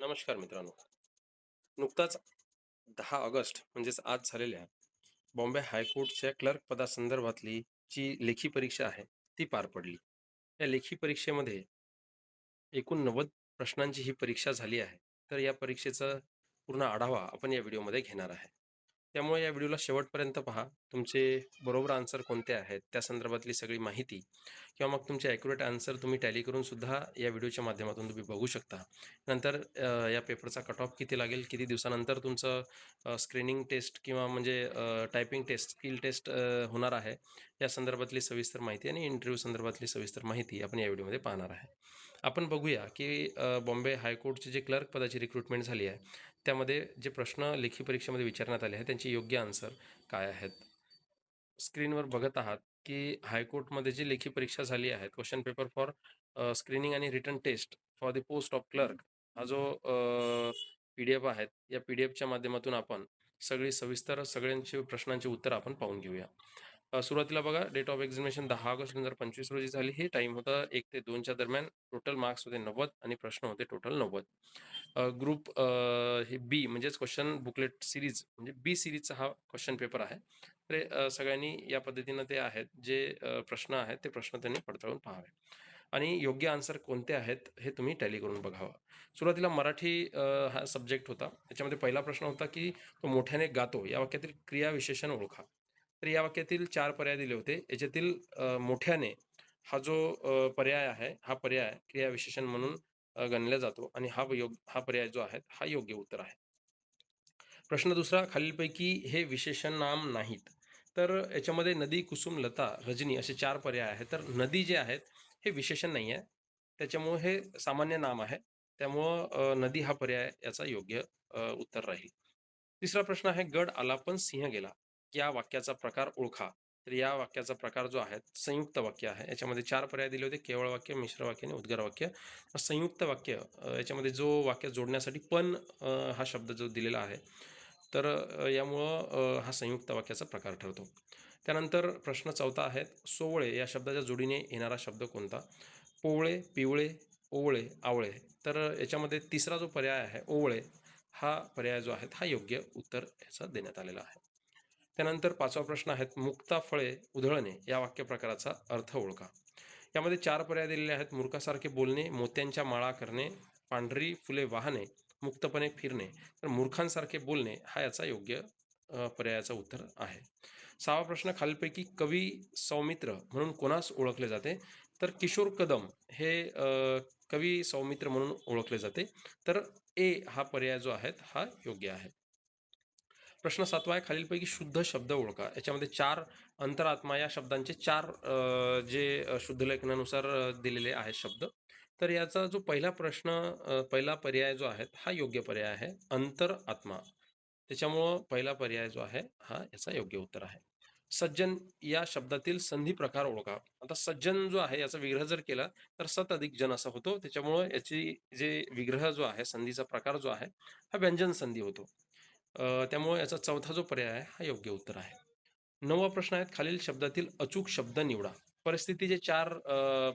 नमस्कार मित्रांनो. नुकताच दहा ऑगस्ट म्हणजेच आज झालेल्या बॉम्बे हायकोर्टच्या क्लर्क पदासंदर्भातली जी लेखी परीक्षा आहे ती पार पडली. या लेखी परीक्षेमध्ये एकूण नव्वद प्रश्नांची ही परीक्षा झाली आहे. तर या परीक्षेचा पूर्ण आढावा आपण या व्हिडिओमध्ये घेणार आहे. त्यामुळे या व्हिडिओला शेवटपर्यंत पहा. तुमचे बरोबर आन्सर कोणते आहेत? त्या संदर्भातली सगळी माहिती किंवा मग तुमचे ॲक्युरेट आन्सर तुम्ही टॅली करून सुद्धा या व्हिडिओच्या माध्यमातून तुम्ही बघू शकता. नंतर या पेपरचा कट ऑफ किती लागेल? किती दिवसानंतर तुमचं स्क्रीनिंग टेस्ट किंवा म्हणजे टायपिंग टेस्ट स्किल टेस्ट होणार आहे? या संदर्भातली सविस्तर माहिती आणि इंटरव्ह्यू संदर्भातली सविस्तर माहिती आपण या व्हिडिओमध्ये पाहणार आहे. आपण बघूया की बॉम्बे हायकोर्टची जे क्लर्क पदाची रिक्रुटमेंट झाली आहे त्यामध्ये जे प्रश्न लेखी परीक्षेमध्ये विचारण्यात आले आहेत त्यांचे योग्य आन्सर काय आहेत? स्क्रीनवर बघत आहात की हायकोर्टमध्ये जी लेखी परीक्षा झाली आहे क्वेश्चन पेपर फॉर स्क्रीनिंग आणि written test for the post of clerk हा जो पी डी एफ आहेत या पी डी एफच्या माध्यमातून आपण सगळी सविस्तर सगळ्यांची प्रश्नांची उत्तर आपण पाहून घेऊया. सुरुवातीला बघा डेट ऑफ एक्झामिनेशन दहा ऑगस्ट दोन हजार पंचवीस रोजी झाली. ही टाईम होता एक ते दोनच्या दरम्यान. टोटल मार्क्स होते नव्वद आणि प्रश्न होते टोटल नव्वद. ग्रुप हे बी म्हणजेच क्वेश्चन बुकलेट सिरीज म्हणजे बी सिरीजचा हा क्वेश्चन पेपर आहे. तर सगळ्यांनी या पद्धतीनं ते आहेत जे प्रश्न आहेत ते प्रश्न त्यांनी पडताळून पाहावे. आणि योग्य आन्सर कोणते आहेत हे तुम्ही टॅली करून बघावं. सुरुवातीला मराठी हा सब्जेक्ट होता. त्याच्यामध्ये पहिला प्रश्न होता की तो मोठ्याने गातो या वाक्यातील क्रियाविशेषण ओळखा. तर या वाक्यातील चार पर्याय दिले होते. याच्यातील मोठ्याने हा जो पर्याय आहे हा पर्याय क्रियाविशेषण म्हणून गणला जातो आणि हा योग हा पर्याय जो आहे हा योग्य उत्तर आहे. प्रश्न दुसरा खालीलपैकी हे विशेषण नाम नाहीत. तर याच्यामध्ये नदी कुसुम लता रजनी असे चार पर्याय आहेत. तर नदी जे आहेत हे विशेषण नाही आहे त्याच्यामुळे हे सामान्य नाम आहे. त्यामुळं नदी हा पर्याय याचा योग्य उत्तर राहील. तिसरा प्रश्न आहे गड आला पण सिंह गेला. या वाक्याचा प्रकार ओळखा. तर या वाक्याचा प्रकार जो आहे संयुक्त वाक्य आहे. याच्यामध्ये चार पर्याय दिले होते केवळ वाक्य मिश्र वाक्य आणि उद्गार वाक्य. संयुक्त वाक्य याच्यामध्ये जो वाक्य जोडण्यासाठी पण हा शब्द जो दिलेला आहे तर यामुळं हा संयुक्त वाक्याचा प्रकार ठरतो. त्यानंतर प्रश्न चौथा आहे सोवळे या शब्दाच्या जोडीने येणारा शब्द कोणता? पोवळे पिवळे ओवळे आवळे. तर याच्यामध्ये तिसरा जो पर्याय आहे ओवळे हा पर्याय जो आहे हा योग्य उत्तर याचा देण्यात आलेला आहे. त्यानंतर पाचवा प्रश्न आहेत मुक्ता फळे उधळणे या वाक्य प्रकाराचा अर्थ ओळखा. यामध्ये चार पर्याय दिलेले आहेत मूर्खासारखे बोलणे मोत्यांच्या माळा करणे पांढरी फुले वाहणे मुक्तपणे फिरणे. तर मूर्खांसारखे बोलणे हा याचा योग्य पर्यायाचं उत्तर आहे. सहावा प्रश्न खालीलपैकी कवी सौमित्र म्हणून कोणास ओळखले जाते? तर किशोर कदम हे कवी सौमित्र म्हणून ओळखले जाते. तर ए हा पर्याय जो आहे हा योग्य आहे. प्रश्न सातवा आहे खालीलपैकी शुद्ध शब्द ओळखा. याच्यामध्ये चार अंतरात्मा या शब्दांचे चार जे शुद्ध लेखनानुसार दिलेले आहेत शब्द. तर याचा जो पहिला प्रश्न पहिला पर्याय जो आहे हा योग्य पर्याय आहे. अंतर आत्मा त्याच्यामुळं पहिला पर्याय जो आहे हा याचा योग्य उत्तर आहे. सज्जन या शब्दातील संधी प्रकार ओळखा. आता सज्जन जो आहे याचा विग्रह जर केला तर सत अधिक जन असा होतो. त्याच्यामुळं याची जे विग्रह जो आहे संधीचा प्रकार जो आहे हा व्यंजन संधी होतो. त्यामुळे याचा चौथा जो पर्याय आहे हा योग्य उत्तर आहे. नववा प्रश्न आहे खालील शब्दातील अचूक शब्द निवडा. परिस्थितीचे चार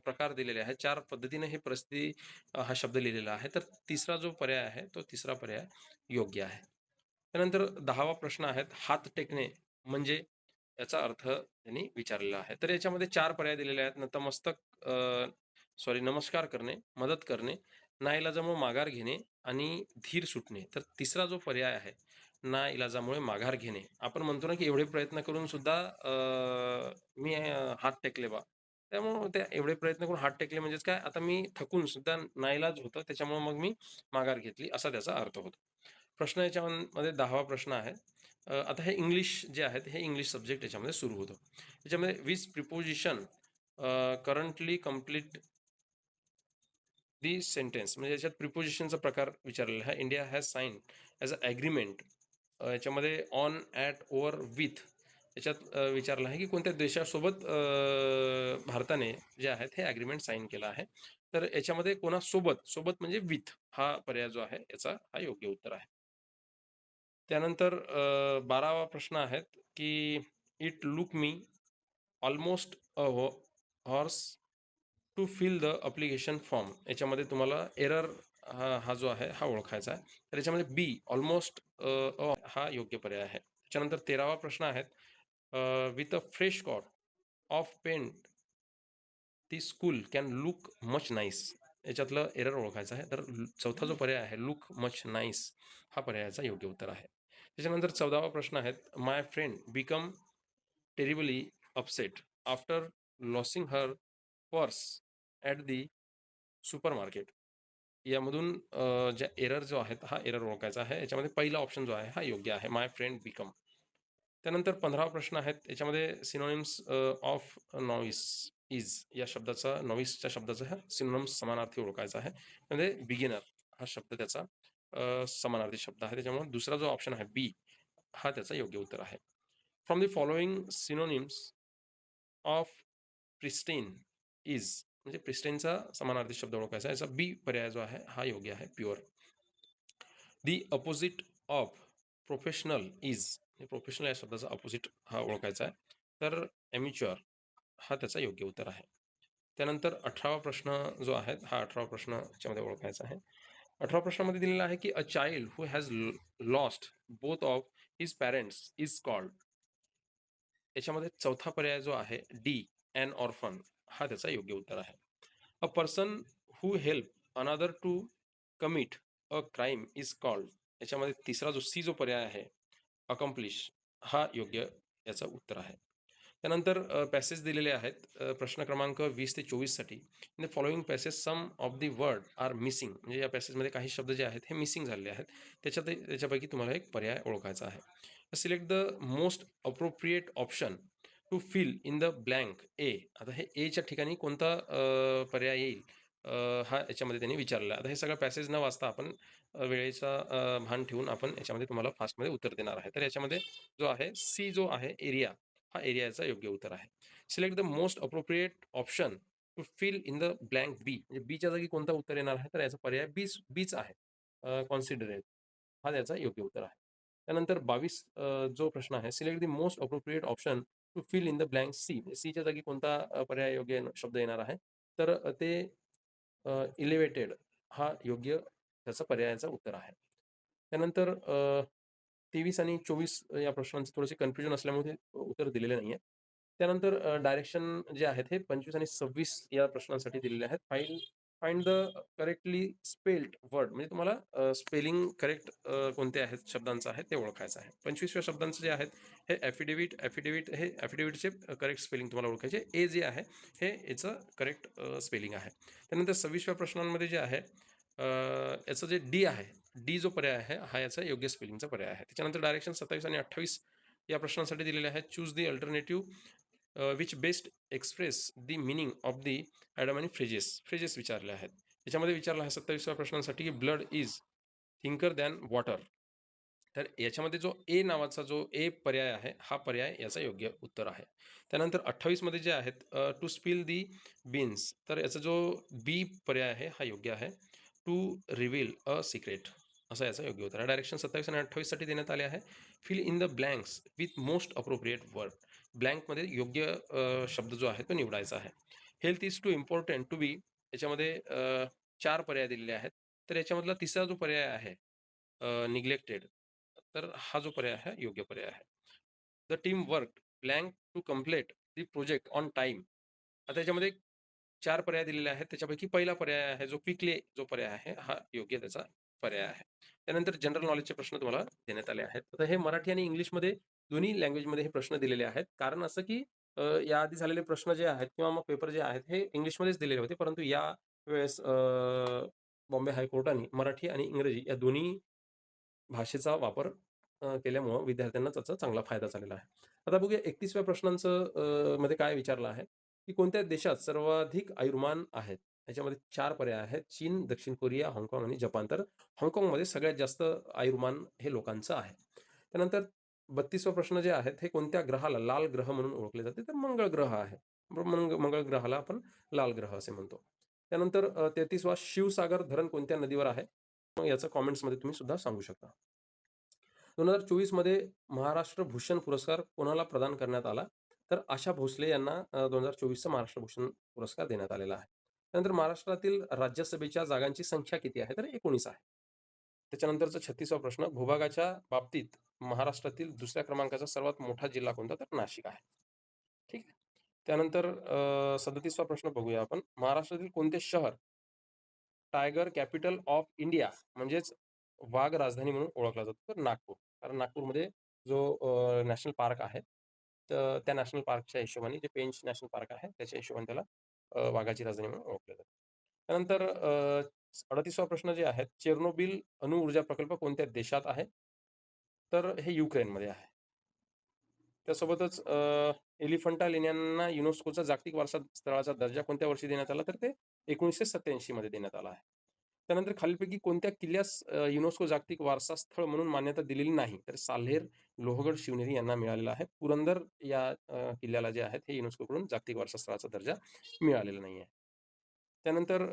प्रकार दिलेले आहेत चार पद्धतीने हे परिस्थिती हा शब्द लिहिलेला आहे. तर तिसरा जो पर्याय आहे तो तिसरा पर्याय योग्य आहे. त्यानंतर दहावा प्रश्न आहेत हात टेकणे म्हणजे याचा अर्थ त्यांनी विचारलेला आहे. तर याच्यामध्ये चार पर्याय दिलेले आहेत नतमस्तक सॉरी नमस्कार करणे मदत करणे नाईलाजामुळे माघार घेणे आणि धीर सुटणे. तर तिसरा जो पर्याय आहे ना इलाजामुळे माघार घेणे. आपण म्हणतो ना की एवढे प्रयत्न करून सुद्धा मी हात टेकले बा. त्यामुळे त्या एवढे प्रयत्न करून हात टेकले म्हणजेच काय? आता मी थकून सुद्धा नाईलाज होतं त्याच्यामुळे मग मी माघार घेतली असा त्याचा अर्थ होतो. प्रश्न याच्यामध्ये दहावा प्रश्न आहे. आता हे इंग्लिश जे आहेत हे इंग्लिश सब्जेक्ट याच्यामध्ये सुरू होतं. त्याच्यामध्ये वीज preposition currently complete the sentence म्हणजे याच्यात प्रिपोजिशनचा प्रकार विचारलेला आहे. India has sign as a agreement याच्यामध्ये ऑन ॲट ओवर विथ याच्यात विचारलं आहे की कोणत्या देशासोबत भारताने जे आहेत हे ॲग्रीमेंट साईन केलं आहे. तर याच्यामध्ये कोणासोबत सोबत म्हणजे विथ हा पर्याय जो आहे याचा हा योग्य उत्तर आहे. त्यानंतर बारावा प्रश्न आहेत की it look me almost a hours to fill the application form याच्यामध्ये तुम्हाला एरर हा हा जो आहे हा ओळखायचा आहे. तर याच्यामध्ये बी ऑलमोस्ट हा योग्य पर्याय आहे. त्याच्यानंतर तेरावा प्रश्न आहे with a fresh coat of paint the school can look much nice याच्यातलं error ओळखायचं आहे. तर चौथा जो पर्याय आहे लुक मच नाईस हा पर्यायाचा योग्य उत्तर आहे. त्याच्यानंतर चौदावा प्रश्न आहे my friend become terribly upset after losing her purse at the super market यामधून ज्या एरर जो आहे हा एरर ओळखायचा आहे. याच्यामध्ये पहिला ऑप्शन जो आहे हा योग्य आहे. माय फ्रेंड बिकम त्यानंतर पंधरा प्रश्न आहेत याच्यामध्ये सिनोनिम्स ऑफ नॉईस इज या शब्दाचा नॉईसच्या शब्दाचा हा सिनोनिम्स समानार्थी ओळखायचा आहे. म्हणजे बिगिनर हा शब्द त्याचा समानार्थी शब्द आहे. त्याच्यामुळे दुसरा जो ऑप्शन आहे बी हा त्याचा योग्य उत्तर आहे. From the following synonyms of pristine is म्हणजे प्रिस्टेनचा समानार्थी शब्द ओळखायचा याचा बी पर्याय जो आहे हा योग्य आहे pure the opposite of professional is professional या शब्दाचा अपोजिट हा ओळखायचा आहे. तर एम्युच्युअर हा त्याचा योग्य उत्तर आहे. त्यानंतर अठरावा प्रश्न जो आहे हा अठरावा प्रश्न याच्यामध्ये ओळखायचा आहे. अठरावा प्रश्नामध्ये दिलेला आहे की a child who has lost both of his parents is called याच्यामध्ये चौथा पर्याय जो आहे डी अन ऑर्फन हा त्याचा योग्य उत्तर आहे. A person who help another to commit a crime is called याच्यामध्ये तिसरा जो सी जो पर्याय आहे अकम्प्लिश हा योग्य याचं उत्तर आहे. त्यानंतर पॅसेज दिलेले आहेत. प्रश्न क्रमांक वीस ते चोवीससाठी in the following passage some of the word are missing म्हणजे या पॅसेजमध्ये काही शब्द जे आहेत हे मिसिंग झालेले आहेत. त्याच्यात त्याच्यापैकी तुम्हाला एक पर्याय ओळखायचा आहे. Select the most appropriate option to fill in the blank A. आता हे एच्या ठिकाणी कोणता पर्याय येईल? हा याच्यामध्ये त्यांनी विचारलं. आहे आता हे सगळं पॅसेज न वाचता आपण वेळेचा भान ठेवून आपण याच्यामध्ये तुम्हाला फास्टमध्ये उत्तर देणार आहे. तर याच्यामध्ये जो आहे सी जो आहे एरिया हा एरियाचा योग्य उत्तर आहे. Select the most appropriate option to fill in the blank B म्हणजे बीच्या जागी कोणता उत्तर येणार आहे? तर याचा पर्याय बीच बीच आहे. कॉन्सिडरेट हा त्याचा योग्य उत्तर आहे. त्यानंतर बावीस जो प्रश्न आहे select the most appropriate option to fill in the blank C सीच्या जागी कोणता पर्याय योग्य शब्द येणार आहे? तर ते इलेवेटेड हा योग्य त्याचा पर्यायाचा उत्तर आहे. त्यानंतर तेवीस आणि चोवीस या प्रश्नांचे थोडेसे कन्फ्युजन असल्यामुळे उत्तर दिलेले नाही आहे त्यानंतर डायरेक्शन जे आहेत हे पंचवीस आणि सव्वीस या प्रश्नांसाठी दिलेले आहेत. File find the correctly spelled word म्हणजे तुम्हाला स्पेलिंग करेक्ट कोणते आहेत शब्दांचं आहे ते ओळखायचं आहे. पंचवीसव्या शब्दांचं जे आहेत हे ॲफिडेविट ॲफिडेविट हे ॲफिडेविटचे करेक्ट स्पेलिंग तुम्हाला ओळखायचे. ए जे आहे हे याचं करेक्ट स्पेलिंग आहे. त्यानंतर सव्वीसव्या प्रश्नांमध्ये जे आहे याचं जे डी आहे डी जो पर्याय आहे हा याचा योग्य स्पेलिंगचा पर्याय आहे. त्याच्यानंतर डायरेक्शन सत्तावीस आणि अठ्ठावीस या प्रश्नांसाठी दिलेले आहेत choose the alternative which best express the meaning of the idiom आणि फ्रेजेस फ्रेजेस विचारले आहेत. याच्यामध्ये विचारलं आहे सत्तावीसव्या प्रश्नांसाठी की blood is thicker than water तर याच्यामध्ये जो ए नावाचा जो ए पर्याय आहे हा पर्याय याचा योग्य उत्तर आहे. त्यानंतर अठ्ठावीसमध्ये जे आहेत टू स्पिल दी बीन्स तर याचा जो बी पर्याय आहे हा योग्य आहे. टू रिव्हील अ सिक्रेट असं याचा योग्य उत्तर आहे. डायरेक्शन सत्तावीस आणि अठ्ठावीससाठी देण्यात आले आहे. Fill in the blanks with most appropriate word ब्लँकमध्ये योग्य शब्द जो आहे तो निवडायचा आहे. Health is too important to be याच्यामध्ये चार पर्याय दिलेले आहेत. तर याच्यामधला तिसरा जो पर्याय आहे निग्लेक्टेड तर हा जो पर्याय आहे योग्य पर्याय आहे. The team work blank to complete the project on time आता याच्यामध्ये चार पर्याय दिलेले आहेत. त्याच्यापैकी पहिला पर्याय आहे जो क्विकली जो पर्याय आहे हा योग्य त्याचा पर्याय आहे. त्यानंतर जनरल नॉलेजचे प्रश्न तुम्हाला देण्यात आले आहेत. तर हे मराठी आणि इंग्लिशमध्ये दोन्ही लँग्वेजमध्ये हे प्रश्न दिलेले आहेत. कारण असं की याआधी झालेले प्रश्न जे आहेत किंवा मग पेपर जे आहेत हे इंग्लिशमध्येच दिलेले होते. परंतु या वेळेस बॉम्बे हायकोर्टाने मराठी आणि इंग्रजी या दोन्ही भाषेचा वापर केल्यामुळं विद्यार्थ्यांना त्याचा चांगला फायदा झालेला आहे. आता बघूया एकतीसव्या प्रश्नांचं मध्ये काय विचारलं आहे? की कोणत्या देशात सर्वाधिक आयुर्मान आहेत? याच्यामध्ये चार पर्याय आहेत. चीन दक्षिण कोरिया हाँगकाँग आणि जपान. तर हाँगकाँगमध्ये सगळ्यात जास्त आयुर्मान हे लोकांचं आहे. त्यानंतर बत्तीसवा प्रश्न जे आहेत हे कोणत्या ग्रहाला लाल ग्रह म्हणून ओळखले जाते? तर मंगळ ग्रह आहे. मंग मंगळ ग्रहाला आपण लाल ग्रह असे म्हणतो. त्यानंतर तेहतीसवा शिवसागर धरण कोणत्या नदीवर आहे? मग याचं कॉमेंट्समध्ये तुम्ही सुद्धा सांगू शकता. दोन हजार चोवीसमध्ये महाराष्ट्र भूषण पुरस्कार कोणाला प्रदान करण्यात आला? तर आशा भोसले यांना दोन हजार चोवीसचा महाराष्ट्र भूषण पुरस्कार देण्यात आलेला आहे. त्यानंतर महाराष्ट्रातील राज्यसभेच्या जागांची संख्या किती आहे? तर एकोणीस आहे. त्याच्यानंतरचा छत्तीसवा प्रश्न भूभागाच्या बाबतीत महाराष्ट्रातील दुसऱ्या क्रमांकाचा सर्वात मोठा जिल्हा कोणता? तर नाशिक आहे. ठीक आहे? त्यानंतर सदतीसवा प्रश्न बघूया आपण. महाराष्ट्रातील कोणते शहर टायगर कॅपिटल ऑफ इंडिया म्हणजेच वाघ राजधानी म्हणून ओळखला जातो? तर नागपूर. कारण नागपूरमध्ये जो नॅशनल पार्क आहे तर त्या नॅशनल पार्कच्या हिशोबाने जे पेंच नॅशनल पार्क आहे त्याच्या हिशोबाने त्याला वाघाची राजधानी म्हणून ओळखलं जातं. त्यानंतर अडतीसवा प्रश्न जे आहेत चेर्नोबिल अणुऊर्जा प्रकल्प कोणत्या देशात आहे? तर हे युक्रेनमध्ये आहे. त्यासोबतच एलिफंटा लेण्यांना युनेस्कोचा जागतिक वारसा स्थळाचा दर्जा कोणत्या वर्षी देण्यात आला? तर ते एकोणीसशे सत्याऐंशी मध्ये देण्यात आला आहे. त्यानंतर खालीलपैकी कोणत्या किल्ल्यास युनेस्को जागतिक वारसा स्थळ म्हणून मान्यता दिलेली नाही तर साल्हेर लोहगड शिवनेरी यांना मिळालेला आहे. पुरंदर या किल्ल्याला जे आहेत हे युनेस्कोकडून जागतिक वारसा स्थळाचा दर्जा मिळालेला नाही आहे त्यानंतर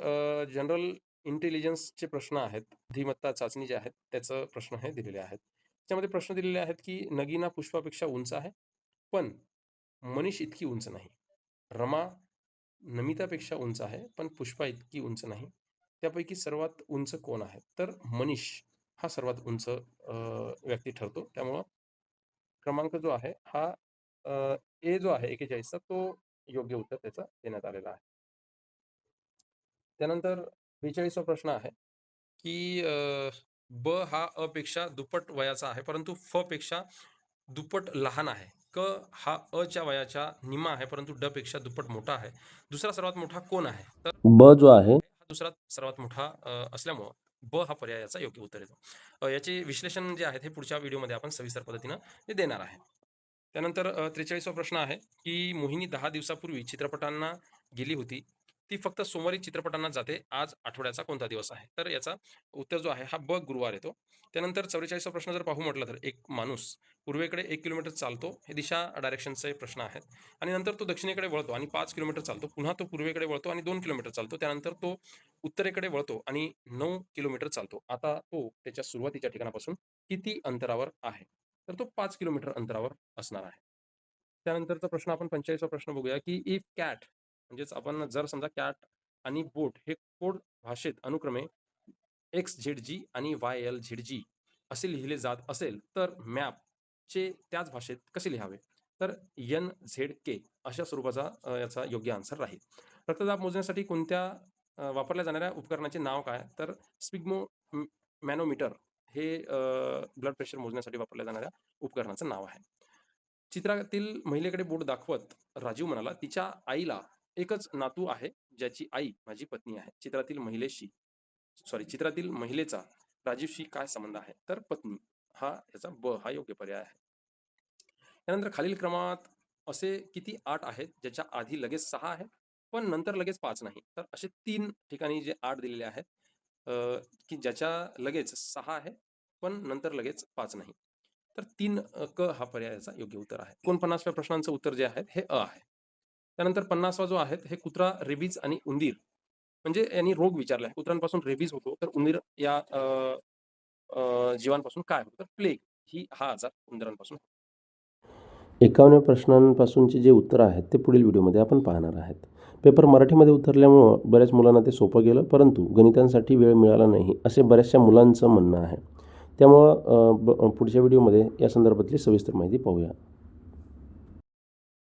जनरल इंटेलिजन्सचे प्रश्न आहेत धीमत्ता चाचणी जे आहेत त्याचं प्रश्न हे दिलेले आहेत. त्याच्यामध्ये प्रश्न दिलेले आहेत की नगीना पुष्पापेक्षा उंच आहे पण मनीष इतकी उंच नाही. रमा नमितापेक्षा उंच आहे पण पुष्पा इतकी उंच नाही. त्यापैकी सर्वात उंच कोण आहे? तर मनीष हा सर्वात उंच व्यक्ती ठरतो. त्यामुळं क्रमांक जो आहे हा ए जो आहे एकेचाळीसचा तो योग्य उत्तर त्याचा देण्यात आलेला आहे. त्यानंतर बेचाळीसवा प्रश्न आहे की ब हा अ पेक्षा दुप्पट वयाचा आहे परंतु फ पेक्षा दुप्पट लहान आहे. क हा अ च्या वयाच्या निम्मा आहे परंतु ड पेक्षा दुप्पट मोठा आहे. दुसरा सर्वात मोठा कोण आहे? तर ब जो आहे. हा दुसरा सर्वात मोठा असल्यामुळं ब हा पर्याय याचा योग्य उत्तर येतो. याचे विश्लेषण जे आहे हे पुढच्या व्हिडिओमध्ये आपण सविस्तर पद्धतीनं ते देणार आहे. त्यानंतर त्रेचाळीसवा प्रश्न आहे की मोहिनी दहा दिवसापूर्वी चित्रपटांना गेली होती. ती फक्त सोमवारी चित्रपटांना जाते. आज आठवड्याचा कोणता दिवस आहे? तर याचा उत्तर जो आहे हा ब गुरुवार येतो. त्यानंतर चौवेचाळीसचा प्रश्न जर पाहू म्हटलं तर एक माणूस पूर्वेकडे एक किलोमीटर चालतो हे दिशा डायरेक्शनचे प्रश्न आहेत. आणि नंतर तो दक्षिणेकडे वळतो आणि पाच किलोमीटर चालतो. पुन्हा तो पूर्वेकडे वळतो आणि दोन किलोमीटर चालतो. त्यानंतर तो उत्तरेकडे वळतो आणि नऊ किलोमीटर चालतो. आता तो त्याच्या सुरुवातीच्या ठिकाणापासून किती अंतरावर आहे? तर तो पाच किलोमीटर अंतरावर असणार आहे. त्यानंतरचा प्रश्न आपण पंचेचाळीसवा प्रश्न बघूया की इफ कॅट म्हणजेच आपण जर समजा कॅट आणि बोट हे कोड भाषेत अनुक्रमे एक्स झेड जी आणि वाय एल झेड जी असे लिहिले जात असेल तर मॅपचे त्याच भाषेत कसे लिहावे? तर एन झेड के अशा स्वरूपाचा याचा योग्य आन्सर राहील. रक्तदाब मोजण्यासाठी कोणत्या वापरल्या जाणाऱ्या उपकरणाचे नाव काय? तर स्पिग्मो मॅनोमीटर हे ब्लड प्रेशर मोजण्यासाठी वापरल्या जाणाऱ्या उपकरणाचं नाव आहे. चित्रातील महिलेकडे बोट दाखवत राजीव म्हणाला तिच्या आईला एकच नातू आहे ज्याची आई माझी पत्नी आहे चित्रातील महिलेशी सॉरी चित्रातील महिलेचा राजीवशी काय संबंध आहे? तर पत्नी हा याचा ब हा योग्य पर्याय आहे. त्यानंतर खालील क्रमात असे किती आठ आहेत ज्याच्या आधी लगेच सहा आहेत पण नंतर लगेच पाच नाही. तर असे तीन ठिकाणी जे आठ दिलेले आहेत की ज्याच्या लगेच सहा आहे पण नंतर लगेच पाच नाही. तर तीन क हा पर्यायाचा योग्य उत्तर आहे. एकोणपन्नासव्या प्रश्नांचं उत्तर जे आहे हे अ आहे. त्यानंतर पन्नासवा जो आहे हे कुत्रा रेबीज आणि उंदीर. म्हणजे यांनी रोग विचारला आहे. कुत्र्यांपासून रेबीज होतो तर उंदीर या जीवांपासून काय होतं? तर प्लेग ही हा आजार उंदरांपासून एकावन्न प्रश्नांपासूनचे जे उत्तर आहेत ते पुढील व्हिडिओमध्ये आपण पाहणार आहेत. पेपर मराठीमध्ये उतरल्यामुळं बऱ्याच मुलांना ते सोपं गेलं परंतु गणितांसाठी वेळ मिळाला नाही असे बऱ्याचशा मुलांचं म्हणणं आहे. त्यामुळं पुढच्या व्हिडिओमध्ये या संदर्भातली सविस्तर माहिती पाहूया.